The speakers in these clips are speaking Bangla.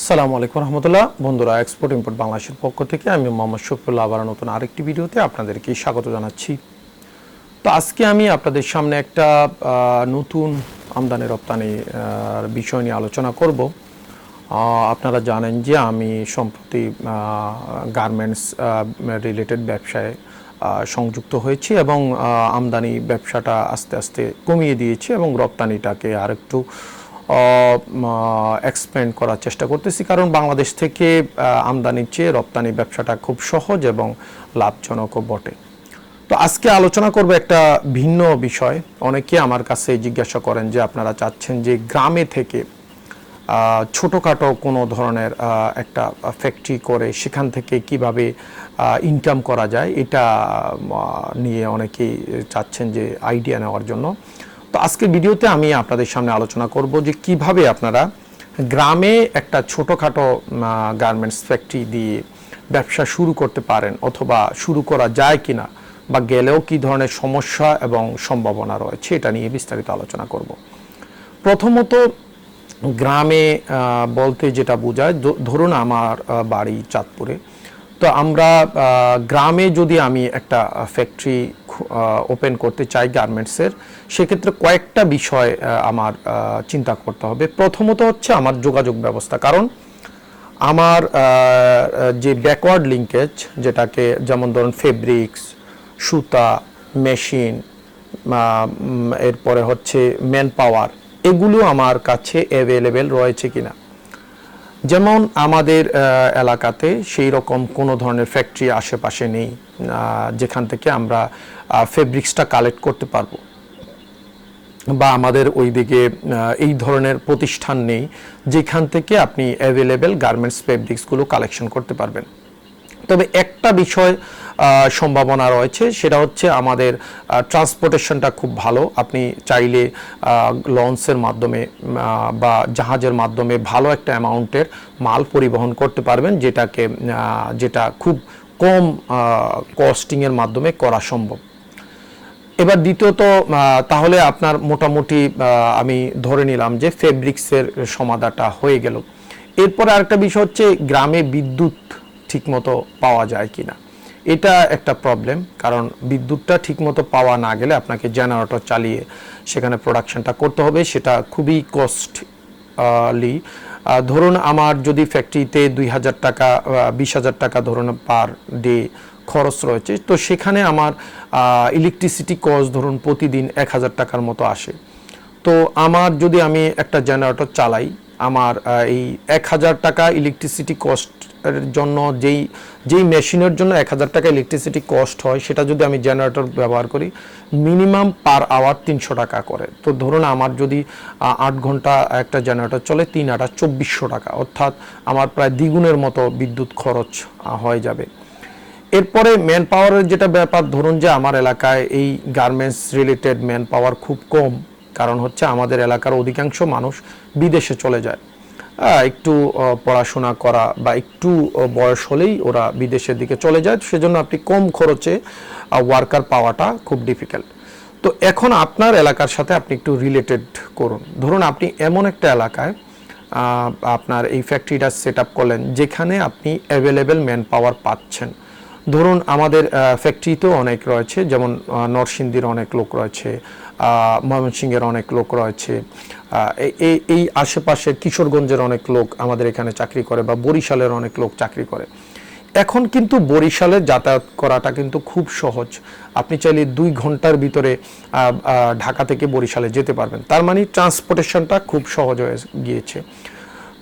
আসসালামু আলাইকুম রহমতুল্লাহ। বন্ধুরা এক্সপোর্ট ইম্পোর্ট বাংলাদেশের পক্ষ থেকে আমি মোহাম্মদ শফিউল্লাহ আবার নতুন আরেকটি ভিডিওতে আপনাদেরকে স্বাগত জানাচ্ছি। তো আজকে আমি আপনাদের সামনে একটা নতুন আমদানি রপ্তানি বিষয় নিয়ে আলোচনা করব। আপনারা জানেন যে আমি সম্প্রতি গার্মেন্টস রিলেটেড ব্যবসায় সংযুক্ত হয়েছি এবং আমদানি ব্যবসাটা আস্তে আস্তে কমিয়ে দিয়েছি এবং রপ্তানিটাকে আরেকটু এক্সপ্যান্ড করার চেষ্টা করতেছি। কারণ বাংলাদেশ থেকে আমদানির চেয়ে রপ্তানি ব্যবসাটা খুব সহজ এবং লাভজনকও বটে। তো আজকে আলোচনা করব একটা ভিন্ন বিষয়। অনেকে আমার কাছে জিজ্ঞাসা করেন যে আপনারা চাচ্ছেন যে গ্রামে থেকে ছোটোখাটো কোনো ধরনের একটা ফ্যাক্টরি করে সেখান থেকে কীভাবে ইনকাম করা যায়, এটা নিয়ে অনেকেই চাচ্ছেন যে আইডিয়া নেওয়ার জন্য। তো আজকের ভিডিওতে আমি আপনাদের সামনে আলোচনা করব যে কীভাবে আপনারা গ্রামে একটা ছোটোখাটো গার্মেন্টস ফ্যাক্টরি দিয়ে ব্যবসা শুরু করতে পারেন অথবা শুরু করা যায় কি না বা গেলেও কি ধরনের সমস্যা এবং সম্ভাবনা রয়েছে এটা নিয়ে বিস্তারিত আলোচনা করব। প্রথমত গ্রামে বলতে যেটা বোঝায় ধরুন আমার বাড়ি চাঁদপুরে। তো আমরা গ্রামে যদি আমি একটা ফ্যাক্টরি ওপেন করতে চাই গার্মেন্টসের সেক্ষেত্রে কয়েকটা বিষয় আমার চিন্তা করতে হবে। প্রথমত হচ্ছে আমার যোগাযোগ ব্যবস্থা। কারণ আমার যে ব্যাকওয়ার্ড লিঙ্কেজ যেটাকে যেমন ধরুন ফেব্রিক্স সুতা মেশিন এরপরে হচ্ছে ম্যান পাওয়ার এগুলো আমার কাছে অ্যাভেলেবেল রয়েছে কিনা। যেমন আমাদের এলাকাতে সেই রকম কোনো ধরনের ফ্যাক্টরি আশেপাশে নেই যেখান থেকে আমরা ফেব্রিক্সটা কালেক্ট করতে পারব। বা আমাদের ওই দিকে এই ধরনের প্রতিষ্ঠান নেই, যেখান থেকে আপনি অ্যাভেলেবেল গার্মেন্টস ফেব্রিক্সগুলো কালেকশন করতে পারবেন। তবে একটা বিষয় সম্ভাবনা রয়েছে, সেটা হচ্ছে আমাদের ট্রান্সপোর্টেশনটা খুব ভালো। আপনি চাইলে লঞ্চের মাধ্যমে বা জাহাজের মাধ্যমে ভালো একটা অ্যামাউন্টের মাল পরিবহন করতে পারবেন, যেটাকে যেটা খুব কম কস্টিংয়ের মাধ্যমে করা সম্ভব। এবার দ্বিতীয়ত তাহলে আপনার মোটামুটি আমি ধরে নিলাম যে ফেব্রিক্সের সমাধাটা হয়ে গেল। এরপরে আরেকটা বিষয় হচ্ছে গ্রামে বিদ্যুৎ ঠিকমতো পাওয়া যায় কিনা। এটা একটা প্রবলেম কারণ বিদ্যুৎটা ঠিকমতো পাওয়া না গেলে আপনাকে জেনারেটর চালিয়ে সেখানে প্রোডাকশনটা করতে হবে, সেটা খুবই কস্ট লি ধরুন আমার যদি ফ্যাক্টরিতে দুই হাজার টাকা বিশ হাজার টাকা ধরুন পার ডে খরচ রয়েছে, তো সেখানে আমার ইলেকট্রিসিটি কস্ট ধরুন প্রতিদিন এক হাজার টাকার মতো আসে। তো আমার যদি আমি একটা জেনারেটর চালাই আমার এই এক হাজার টাকা ইলেকট্রিসিটি কস্টের জন্য যেই যেই মেশিনের জন্য এক হাজার টাকা ইলেকট্রিসিটি কস্ট হয়, সেটা যদি আমি জেনারেটর ব্যবহার করি মিনিমাম পার আওয়ার তিনশো টাকা করে। তো ধরুন আমার যদি আট ঘণ্টা একটা জেনারেটর চলে, তিন আটা চব্বিশশো টাকা, অর্থাৎ আমার প্রায় দ্বিগুণের মতো বিদ্যুৎ খরচ হয়ে যাবে। এরপরে ম্যান পাওয়ারের যেটা ব্যাপার, ধরুন যে আমার এলাকায় এই গার্মেন্টস রিলেটেড ম্যান পাওয়ার খুব কম। কারণ হচ্ছে আমাদের এলাকার অধিকাংশ মানুষ বিদেশে চলে যায়। একটু পড়াশোনা করা বা একটু বয়স হলেই ওরা বিদেশের দিকে চলে যায়। সেজন্য আপনি কম খরচে ওয়ার্কার পাওয়াটা খুব ডিফিকাল্ট তো এখন আপনার এলাকার সাথে আপনি একটু রিলেটেড করুন। ধরুন আপনি এমন একটা এলাকায় আপনার এই ফ্যাক্টরিটা সেট আপ করলেন, যেখানে আপনি অ্যাভেলেবেল ম্যান পাওয়ার পাচ্ছেন। ধরুন আমাদের ফ্যাক্টরিতেও অনেক রয়েছে, যেমন নরসিংদীর অনেক লোক রয়েছে ময়মনসিংহের অনেক লোক রয়েছে এই- এই আশেপাশের কিশোরগঞ্জের অনেক লোক আমাদের এখানে চাকরি করে বা বরিশালের অনেক লোক চাকরি করে। এখন কিন্তু বরিশালে যাতায়াত করাটা কিন্তু খুব সহজ। আপনি চাইলে দুই ঘণ্টার ভিতরে ঢাকা থেকে বরিশালে যেতে পারবেন। তার মানে ট্রান্সপোর্টেশনটা খুব সহজ হয়ে গিয়েছে।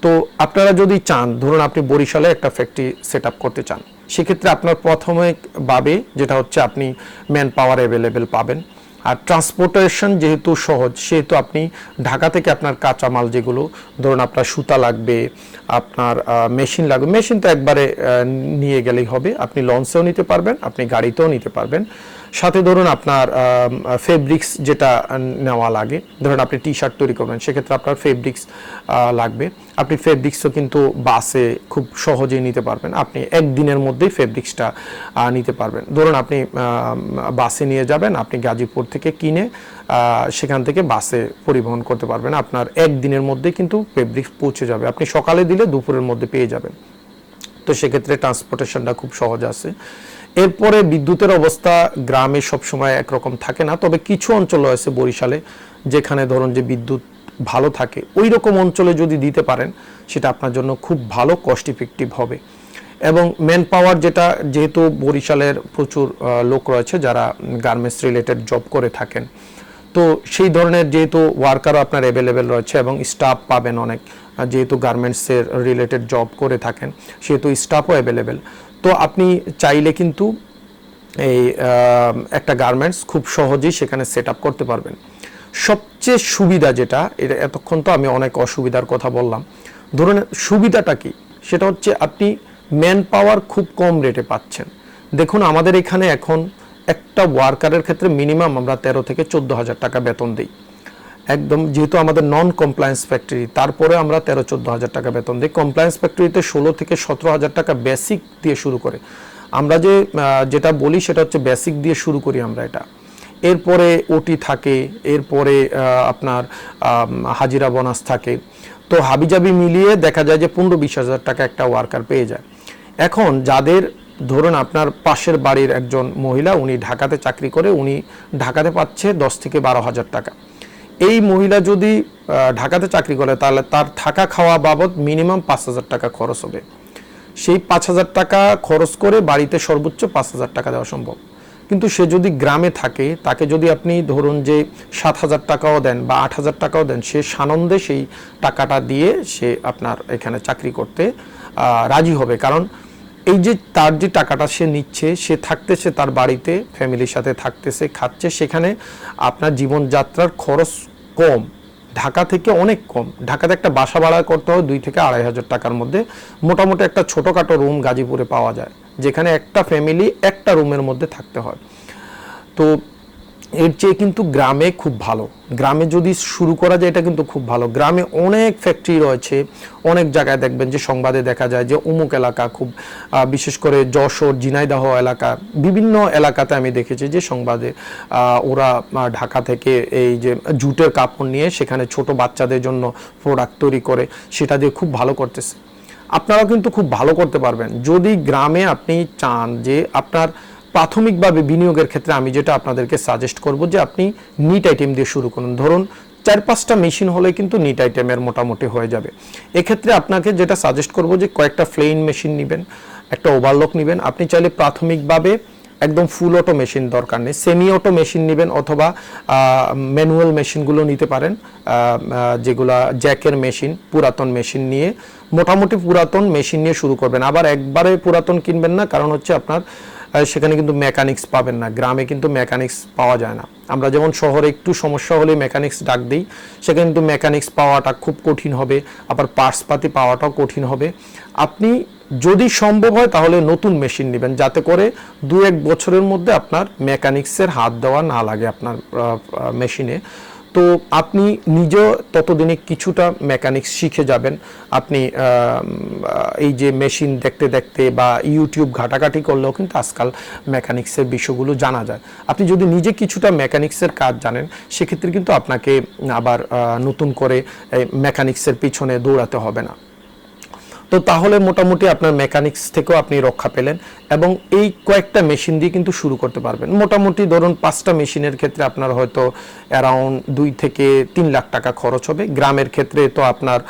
তো আপনারা যদি চান, ধরুন আপনি বরিশালে একটা ফ্যাক্টরি সেট করতে চান। সেক্ষেত্রে আপনার প্রথমে ভাবে যেটা হচ্ছে আপনি ম্যান পাওয়ার অ্যাভেলেবেল পাবেন। আর ট্রান্সপোর্টেশন যেহেতু সহজ, সেহেতু আপনি ঢাকা থেকে আপনার কাঁচামাল যেগুলো, ধরুন আপনার সুতা লাগবে, আপনার মেশিন লাগবে মেশিন তো একবারে নিয়ে গেলেই হবে। আপনি লঞ্চেও নিতে পারবেন, আপনি গাড়িতেও নিতে পারবেন। সাথে ধরুন আপনার ফেব্রিক্স যেটা নেওয়া লাগে, ধরুন আপনি টি শার্ট তৈরি করবেন, সেক্ষেত্রে আপনার ফেব্রিক্স লাগবে। আপনি ফেব্রিক্সও কিন্তু বাসে খুব সহজেই নিতে পারবেন। আপনি একদিনের মধ্যেই ফেব্রিক্সটা নিতে পারবেন। ধরুন আপনি বাসে নিয়ে যাবেন, আপনি গাজীপুর থেকে কিনে সেখান থেকে বাসে পরিবহন করতে পারবেন। আপনার একদিনের মধ্যে কিন্তু ফেব্রিক্স পৌঁছে যাবে। আপনি সকালে দিলে দুপুরের মধ্যে পেয়ে যাবেন। তো সেক্ষেত্রে ট্রান্সপোর্টেশনটা খুব সহজ আছে। এরপরে বিদ্যুতের অবস্থা গ্রামে সবসময় একরকম থাকে না, তবে কিছু অঞ্চল আছে বরিশালে যেখানে ধরুন যে বিদ্যুৎ ভালো থাকে। ওই রকম অঞ্চলে যদি দিতে পারেন, সেটা আপনার জন্য খুব ভালো কস্ট ইফেক্টিভ হবে। এবং ম্যান পাওয়ার যেটা, যেহেতু বরিশালের প্রচুর লোক রয়েছে যারা গার্মেন্টস রিলেটেড জব করে থাকেন। তো সেই ধরনের যেহেতু ওয়ার্কারও আপনার অ্যাভেলেবেল রয়েছে এবং স্টাফ পাবেন অনেক যেহেতু গার্মেন্টসের রিলেটেড জব করে থাকেন, সেহেতু স্টাফও অ্যাভেলেবেল তো আপনি চাইলে কিন্তু এই একটা গার্মেন্টস খুব সহজেই সেখানে সেট আপ করতে পারবেন। সবচেয়ে সুবিধা যেটা, এটা এতক্ষণ তো আমি অনেক অসুবিধার কথা বললাম। ধরুন, সুবিধাটা কি? সেটা হচ্ছে আপনি ম্যান পাওয়ার খুব কম রেটে পাচ্ছেন। দেখুন, আমাদের এখানে এখন একটা ওয়ার্কারের ক্ষেত্রে মিনিমাম আমরা তেরো থেকে চোদ্দ হাজার টাকা বেতন দিই। একদম, যেহেতু আমাদের নন কমপ্লায়েন্স ফ্যাক্টরি তারপরে আমরা তেরো চোদ্দ হাজার টাকা বেতন দিই। কমপ্লায়েন্স ফ্যাক্টরিতে ষোলো থেকে সতেরো হাজার টাকা বেসিক দিয়ে শুরু করে। আমরা যে যেটা বলি সেটা হচ্ছে বেসিক দিয়ে শুরু করি আমরা এটা। এরপরে ওটি থাকে, এরপরে আপনার হাজিরা বোনাস থাকে। তো হাবিজাবি মিলিয়ে দেখা যায় যে পনেরো বিশ হাজার টাকা একটা ওয়ার্কার পেয়ে যায়। এখন যাদের, ধরুন আপনার পাশের বাড়ির একজন মহিলা, উনি ঢাকাতে চাকরি করে, উনি ঢাকাতে পাচ্ছে দশ থেকে বারো হাজার টাকা। এই মহিলা যদি ঢাকাতে চাকরি করে, তাহলে তার থাকা খাওয়া বাবদ মিনিমাম পাঁচ হাজার টাকা খরচ হবে। সেই পাঁচ হাজার টাকা খরচ করে বাড়িতে সর্বোচ্চ পাঁচ হাজার টাকা দেওয়া সম্ভব। কিন্তু সে যদি গ্রামে থাকে, তাকে যদি আপনি ধরুন যে সাত হাজার টাকাও দেন বা আট হাজার টাকাও দেন, সে সানন্দে সেই টাকাটা দিয়ে সে আপনার এখানে চাকরি করতে রাজি হবে। কারণ এই যে তার যে টাকাটা সে নিচ্ছে, সে থাকতেছে তার বাড়িতে, ফ্যামিলির সাথে থাকতেছে, খাচ্ছে, সেখানে আপনার জীবনযাত্রার খরচ কম। ঢাকা থেকে অনেক কম। ঢাকাতে একটা বাসা ভাড়া করতে হয় দুই থেকে আড়াই হাজার টাকার মধ্যে। মোটামুটি একটা ছোটোখাটো রুম গাজীপুরে পাওয়া যায়, যেখানে একটা ফ্যামিলি একটা রুমের মধ্যে থাকতে হয়। তো এর চেয়ে কিন্তু গ্রামে খুব ভালো। গ্রামে যদি শুরু করা যায়, এটা কিন্তু খুব ভালো। গ্রামে অনেক ফ্যাক্টরি রয়েছে, অনেক জায়গায় দেখবেন যে সংবাদে দেখা যায় যে অমুক এলাকা খুব বিশেষ করে যশোর, ঝিনাইদহ এলাকা, বিভিন্ন এলাকাতে আমি দেখেছি যে সংবাদে ওরা ঢাকা থেকে এই যে জুটের কাপড় নিয়ে সেখানে ছোট বাচ্চাদের জন্য প্রোডাক্ট তৈরি করে, সেটা দিয়ে খুব ভালো করতেছে। আপনারাও কিন্তু খুব ভালো করতে পারবেন। যদি গ্রামে আপনি চান যে আপনার প্রাথমিকভাবে বিনিয়োগের ক্ষেত্রে আমি যেটা আপনাদেরকে সাজেস্ট করব যে আপনি নিট আইটেম দিয়ে শুরু করুন। ধরুন, চার পাঁচটা মেশিন হলে কিন্তু নিট আইটেমের মোটামুটি হয়ে যাবে। এক্ষেত্রে আপনাকে যেটা সাজেস্ট করব যে কয়েকটা ফ্লেইন মেশিন নেবেন, একটা ওভারলক নেবেন। আপনি চাইলে প্রাথমিকভাবে একদম ফুল অটো মেশিন দরকার নেই। সেমি অটো মেশিন নেবেন অথবা ম্যানুয়াল মেশিনগুলো নিতে পারেন। যেগুলা জ্যাকের মেশিন পুরাতন মেশিন নিয়ে। মোটামুটি পুরাতন মেশিন নিয়ে শুরু করবেন। আবার একবারে পুরাতন কিনবেন না, কারণ হচ্ছে আপনার সেখানে কিন্তু মেকানিক্স পাবেন না। গ্রামে কিন্তু মেকানিক্স পাওয়া যায় না। আমরা যেমন শহরে একটু সমস্যা হলে মেকানিক্স ডাক দিই, সেখানে কিন্তু মেকানিক্স পাওয়াটা খুব কঠিন হবে, আবার পার্টস পাতি পাওয়াটাও কঠিন হবে। আপনি যদি সম্ভব হয় তাহলে নতুন মেশিন নেবেন, যাতে করে দু এক বছরের মধ্যে আপনার মেকানিক্সের হাত দেওয়া না লাগে আপনার মেশিনে তো আপনি নিজেও ততদিনে কিছুটা মেকানিক্স শিখে যাবেন। আপনি এই যে মেশিন দেখতে দেখতে বা ইউটিউব ঘাটাঘাটি করলেও কিন্তু আজকাল মেকানিক্সের বিষয়গুলো জানা যায়। আপনি যদি নিজে কিছুটা মেকানিক্সের কাজ জানেন, সেক্ষেত্রে কিন্তু আপনাকে আবার নতুন করে মেকানিক্সের পিছনে দৌড়াতে হবে না। তো তাহলে মোটামুটি আপনার মেকানিক্স থেকেও আপনি রক্ষা পেলেন এবং এই কয়েকটা মেশিন দিয়ে কিন্তু শুরু করতে পারবেন। মোটামুটি ধরুন পাঁচটা মেশিনের ক্ষেত্রে আপনার হয়তো অ্যারাউন্ড দুই থেকে তিন লাখ টাকা খরচ হবে। গ্রামের ক্ষেত্রে তো আপনার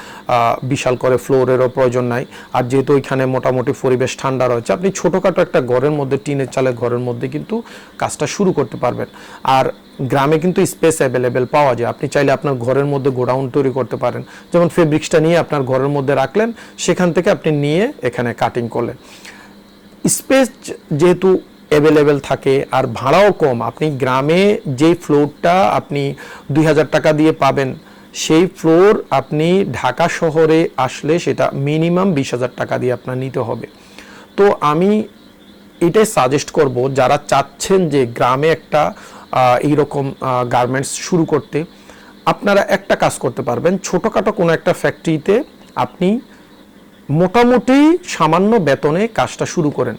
বিশাল করে ফ্লোরেরও প্রয়োজন নাই। আর যেহেতু ওইখানে মোটামুটি পরিবেশ ঠান্ডা রয়েছে, আপনি ছোটোখাটো একটা ঘরের মধ্যে, টিনের চালের ঘরের মধ্যে কিন্তু কাজটা শুরু করতে পারবেন। আর গ্রামে কিন্তু স্পেস অ্যাভেলেবেল পাওয়া যায়। আপনি চাইলে আপনার ঘরের মধ্যে গোডাউন তৈরি করতে পারেন। যেমন ফেব্রিক্সটা নিয়ে আপনার ঘরের মধ্যে রাখলেন, সেখান থেকে আপনি নিয়ে এখানে কাটিং করলেন। স্পেস যেহেতু অ্যাভেলেবেল থাকে আর ভাড়াও কম, আপনি গ্রামে যেই ফ্লোরটা আপনি দুই হাজার টাকা দিয়ে পাবেন, সেই ফ্লোর আপনি ঢাকা শহরে আসলে সেটা মিনিমাম বিশ হাজার টাকা দিয়ে আপনার নিতে হবে। তো আমি এটাই সাজেস্ট করব, যারা চাচ্ছেন যে গ্রামে একটা আহ, এইরকম গার্মেন্টস শুরু করতে আপনারা একটা কাজ করতে পারবেন। ছোটোখাটো কোনো একটা ফ্যাক্টরিতে আপনি মোটামুটি সামান্য বেতনে কাজটা শুরু করেন।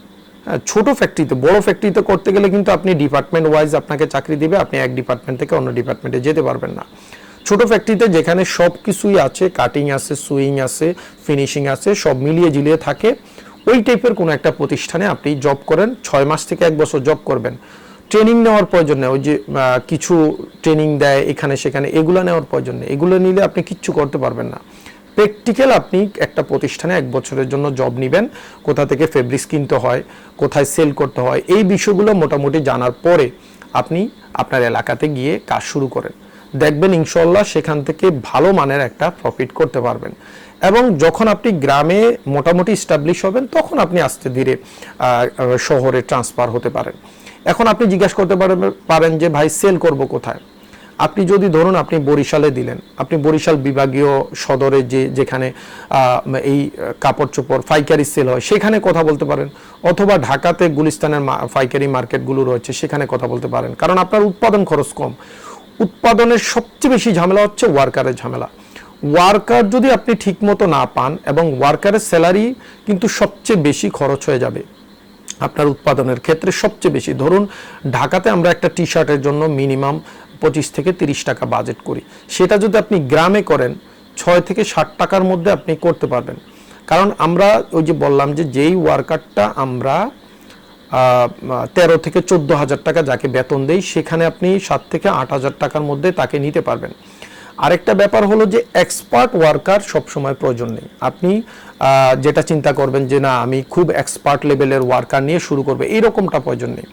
ছোট ফ্যাক্টরিতে বড় ফ্যাক্টরিতে করতে গেলে কিন্তু আপনি ডিপার্টমেন্ট ওয়াইজ আপনাকে চাকরি দিবে আপনি এক ডিপার্টমেন্ট থেকে অন্য ডিপার্টমেন্টে যেতে পারবেন না। ছোট ফ্যাক্টরিতে যেখানে সব কিছুই আছে কাটিং আছে সুইং আছে ফিনিশিং আছে সব মিলিয়ে ঝিলিয়ে থাকে ওই টাইপের কোনো একটা প্রতিষ্ঠানে আপনি জব করেন ছয় মাস থেকে এক বছর জব করবেন। ট্রেনিং নেওয়ার প্রয়োজন নেই। ওই যে কিছু ট্রেনিং দেয় এখানে সেখানে, এগুলো নেওয়ার প্রয়োজন নেই। এগুলো নিলে আপনি কিচ্ছু করতে পারবেন না। প্র্যাকটিক্যাল আপনি একটা প্রতিষ্ঠানে এক বছরের জন্য জব নেবেন। কোথা থেকে ফেব্রিক্স কিনতে হয়, কোথায় সেল করতে হয়, এই বিষয়গুলো মোটামুটি জানার পরে আপনি আপনার এলাকাতে গিয়ে কাজ শুরু করেন। দেখবেন ইনশাল্লাহ সেখান থেকে ভালো মানের একটা প্রফিট করতে পারবেন। এবং যখন আপনি গ্রামে মোটামুটি স্টাবলিশ হবেন, তখন আপনি আস্তে ধীরে শহরে ট্রান্সফার হতে পারেন। এখন আপনি জিজ্ঞাসা করতে পারেন পারেন যে ভাই সেল করব কোথায়? আপনি যদি ধরুন আপনি বরিশালে দিলেন, আপনি বরিশাল বিভাগীয় সদরে যে, যেখানে এই কাপড় চোপড় পাইকারি সেল হয়, সেখানে কথা বলতে পারেন। অথবা ঢাকাতে গুলিস্তানের পাইকারি মার্কেটগুলো রয়েছে, সেখানে কথা বলতে পারেন। কারণ আপনার উৎপাদন খরচ কম। উৎপাদনের সবচেয়ে বেশি ঝামেলা হচ্ছে ওয়ার্কারের ঝামেলা। ওয়ার্কার যদি আপনি ঠিকমতো না পান, এবং ওয়ার্কারের স্যালারি কিন্তু সবচেয়ে বেশি খরচ হয়ে যাবে। আপনার উৎপাদনের ক্ষেত্রে সবচেয়ে বেশি। ধরুন, ঢাকাতে আমরা একটা টি শার্টের জন্য মিনিমাম পঁচিশ থেকে তিরিশ টাকা বাজেট করি। সেটা যদি আপনি গ্রামে করেন, ছয় থেকে ষাট টাকার মধ্যে আপনি করতে পারবেন। কারণ আমরা ওই যে বললাম যে যেই ওয়ার্কারটা আমরা তেরো থেকে চোদ্দ হাজার টাকা যাকে বেতন দেই, সেখানে আপনি সাত থেকে আট হাজার টাকার মধ্যে তাকে নিতে পারবেন। আরেকটা ব্যাপার হলো যে এক্সপার্ট ওয়ার্কার সবসময় প্রয়োজন নেই। আপনি যেটা চিন্তা করবেন যে না, আমি খুব এক্সপার্ট লেভেলের ওয়ার্কার নিয়ে শুরু করবে, এইরকমটা প্রয়োজন নেই।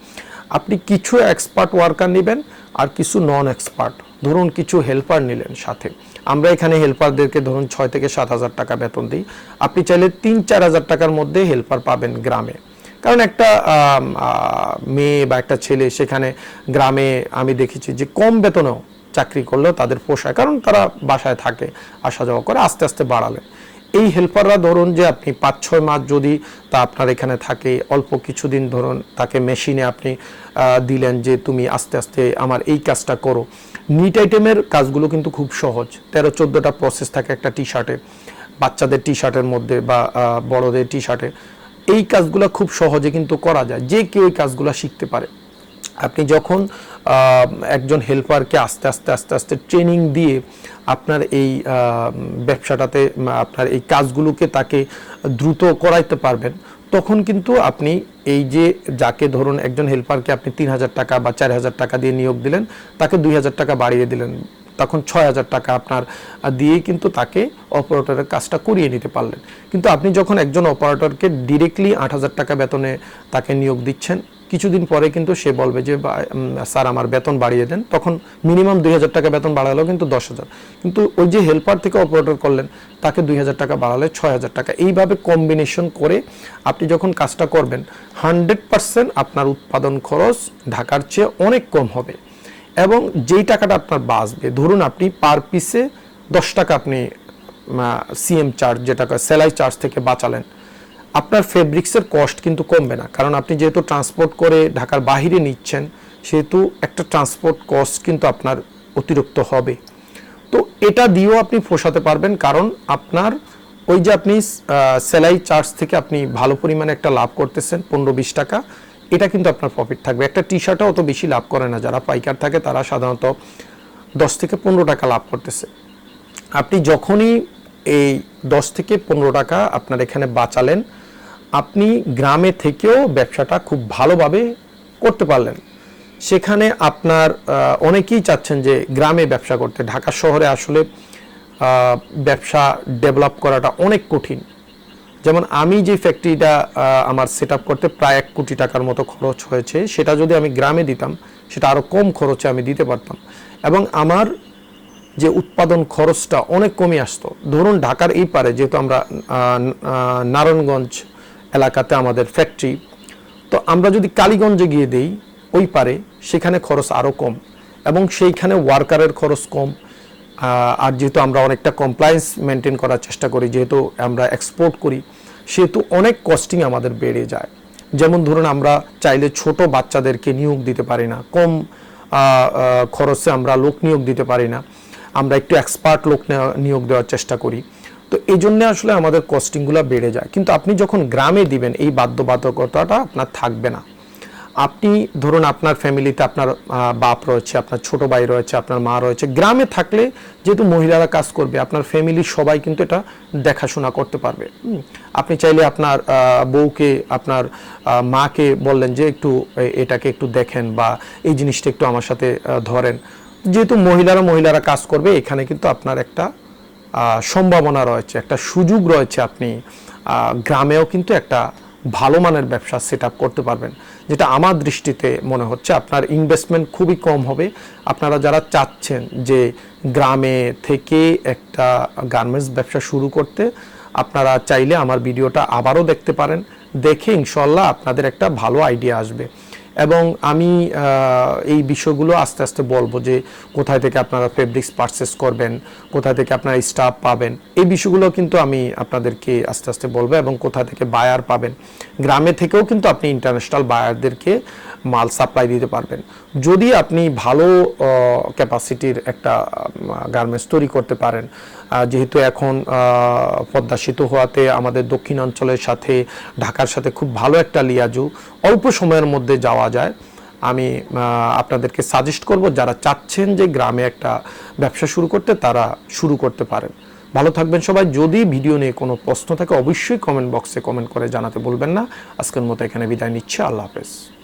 আপনি কিছু এক্সপার্ট ওয়ার্কার নেবেন আর কিছু নন এক্সপার্ট ধরুন কিছু হেল্পার নিলেন সাথে। আমরা এখানে হেল্পারদেরকে ধরুন ছয় থেকে সাত হাজার টাকা বেতন দিই। আপনি চাইলে তিন চার হাজার টাকার মধ্যে হেল্পার পাবেন গ্রামে। কারণ একটা মেয়ে বা একটা ছেলে সেখানে গ্রামে আমি দেখেছি যে কম বেতনেও চাকরি করলেও তাদের পোষায় কারণ তারা বাসায় থাকে আসা যাওয়া করে, আস্তে আস্তে বাড়ালে। এই হেল্পাররা ধরুন যে আপনি পাঁচ ছয় মাস যদি তা আপনার এখানে থাকে, অল্প কিছুদিন ধরুন তাকে মেশিনে আপনি দিলেন যে তুমি আস্তে আস্তে আমার এই কাজটা করো। নিট আইটেমের কাজগুলো কিন্তু খুব সহজ। তেরো চোদ্দোটা প্রসেস থাকে একটা টি শার্টে বাচ্চাদের টি শার্টের মধ্যে বা বড়দের টি শার্টে এই কাজগুলো খুব সহজে কিন্তু করা যায়। যে কেউ এই কাজগুলো শিখতে পারে। আপনি যখন একজন হেল্পারকে আস্তে আস্তে আস্তে আস্তে ট্রেনিং দিয়ে আপনার এই ব্যবসাটাতে আপনার এই কাজগুলোকে তাকে দ্রুত করাইতে পারবেন, তখন কিন্তু আপনি এই যে যাকে ধরুন একজন হেল্পারকে আপনি তিন হাজার টাকা বা চার হাজার টাকা দিয়ে নিয়োগ দিলেন, তাকে দুই হাজার টাকা বাড়িয়ে দিলেন, তখন ছয় হাজার টাকা আপনার দিয়ে কিন্তু তাকে অপারেটরের কাজটা করিয়ে নিতে পারলেন। কিন্তু আপনি যখন একজন অপারেটরকে ডিরেক্টলি আট হাজার টাকা বেতনে তাকে নিয়োগ দিচ্ছেন কিছুদিন পরে কিন্তু সে বলবে যে স্যার, আমার বেতন বাড়িয়ে দেন। তখন মিনিমাম দুই হাজার টাকা বেতন বাড়ালো কিন্তু দশ হাজার। কিন্তু ওই যে হেল্পার থেকে অপারেটর করলেন, তাকে দুই হাজার টাকা বাড়ালে ছয় হাজার টাকা। এইভাবে কম্বিনেশন করে আপনি যখন কাজটা করবেন হান্ড্রেড পার্সেন্ট আপনার উৎপাদন খরচ ঢাকার চেয়ে অনেক কম হবে। এবং যেই টাকাটা আপনার বাঁচবে, ধরুন আপনি পার পিসে দশ টাকা আপনি সিএম চার্জ যেটা সেলাই চার্জ থেকে বাঁচালেন আপনার ফেব্রিক্সের কস্ট কিন্তু কমবে না। কারণ আপনি যেহেতু ট্রান্সপোর্ট করে ঢাকার বাহিরে নিচ্ছেন, সেহেতু একটা ট্রান্সপোর্ট কস্ট কিন্তু আপনার অতিরিক্ত হবে। তো এটা দিয়েও আপনি পোষাতে পারবেন, কারণ আপনার ওই যে আপনি সেলাই চার্জ থেকে আপনি ভালো পরিমাণে একটা লাভ করতেছেন, পনেরো বিশ টাকা, এটা কিন্তু আপনার প্রফিট থাকবে। একটা টি শার্টও অত বেশি লাভ করে না, যারা পাইকার থাকে তারা সাধারণত দশ থেকে পনেরো টাকা লাভ করতেছে। আপনি যখনই এই দশ থেকে পনেরো টাকা আপনার এখানে বাঁচালেন আপনি গ্রামে থেকেও ব্যবসাটা খুব ভালোভাবে করতে পারলেন। সেখানে আপনার অনেকেই চাচ্ছেন যে গ্রামে ব্যবসা করতে। ঢাকা শহরে আসলে ব্যবসা ডেভেলপ করাটা অনেক কঠিন। যেমন আমি যে ফ্যাক্টরিটা আমার সেট করতে প্রায় এক কোটি টাকার মতো খরচ হয়েছে, সেটা যদি আমি গ্রামে দিতাম, সেটা আরও কম খরচে আমি দিতে পারতাম। এবং আমার যে উৎপাদন খরচটা অনেক কমে আসতো। ধরুন ঢাকার এই পারে, যেহেতু আমরা নারায়ণগঞ্জ এলাকাতে আমাদের ফ্যাক্টরি তো আমরা যদি কালীগঞ্জে গিয়ে দেই, ওই পারে সেখানে খরচ আরও কম এবং সেইখানে ওয়ার্কারের খরচ কম। আর যেহেতু আমরা অনেকটা কমপ্লায়েন্স মেনটেন করার চেষ্টা করি, যেহেতু আমরা এক্সপোর্ট করি, সেহেতু অনেক কস্টিং আমাদের বেড়ে যায়। যেমন ধরুন আমরা চাইলে ছোট বাচ্চাদেরকে নিয়োগ দিতে পারি না, কম খরচে আমরা লোক নিয়োগ দিতে পারি না। আমরা একটু এক্সপার্ট লোক নিয়োগ দেওয়ার চেষ্টা করি। তো এই জন্য আসলে আমাদের কস্টিংগুলো বেড়ে যায়। কিন্তু আপনি যখন গ্রামে দিবেন, এই বাধ্যবাধকতাটা আপনার থাকবে না। আপনি ধরুন আপনার ফ্যামিলিতে আপনার বাপ রয়েছে, আপনার ছোট ভাই রয়েছে, আপনার মা রয়েছে, গ্রামে থাকলে যেহেতু মহিলারা কাজ করবে, আপনার ফ্যামিলির সবাই কিন্তু এটা দেখাশোনা করতে পারবে। আপনি চাইলে আপনার বউকে, আপনার মাকে বললেন যে একটু এটাকে একটু দেখেন বা এই জিনিসটা একটু আমার সাথে ধরেন। যেহেতু মহিলারা মহিলারা কাজ করবে, এখানে কিন্তু আপনার একটা সম্ভাবনা রয়েছে, একটা সুযোগ রয়েছে আপনি গ্রামেও কিন্তু একটা ভালো মানের ব্যবসা সেট করতে পারবেন। যেটা আমার দৃষ্টিতে মনে হচ্ছে আপনার ইনভেস্টমেন্ট খুবই কম হবে। আপনারা যারা চাচ্ছেন যে গ্রামে থেকে একটা গার্মেন্টস ব্যবসা শুরু করতে, আপনারা চাইলে আমার ভিডিওটা আবারও দেখতে পারেন। দেখে ইনশাল্লাহ আপনাদের একটা ভালো আইডিয়া আসবে। এবং আমি এই বিষয়গুলো আস্তে আস্তে বলব যে কোথায় থেকে আপনারা ফেব্রিক্স পারচেস করবেন, কোথায় থেকে আপনারা স্টাফ পাবেন, এই বিষয়গুলো কিন্তু আমি আপনাদেরকে আস্তে আস্তে বলব এবং কোথা থেকে বায়ার পাবেন। গ্রামে থেকেও কিন্তু আপনি ইন্টারন্যাশনাল বায়ারদেরকে মাল সাপ্লাই দিতে পারবেন। যদি আপনি ভালো ক্যাপাসিটির একটা গার্মেন্টস তৈরি করতে পারেন যেহেতু এখন পদ্মা সেতু হওয়াতে আমাদের দক্ষিণাঞ্চলের সাথে, ঢাকার সাথে খুব ভালো একটা লিয়াজু, অল্প সময়ের মধ্যে যাওয়া যায়। আমি আপনাদেরকে সাজেস্ট করব, যারা চাচ্ছেন যে গ্রামে একটা ব্যবসা শুরু করতে, তারা শুরু করতে পারেন। ভালো থাকবেন সবাই। যদি ভিডিও নিয়ে কোনো প্রশ্ন থাকে, অবশ্যই কমেন্ট বক্সে কমেন্ট করে জানাতে বলবেন না। আজকের মতো এখানে বিদায় নিচ্ছে। আল্লাহ হাফেজ।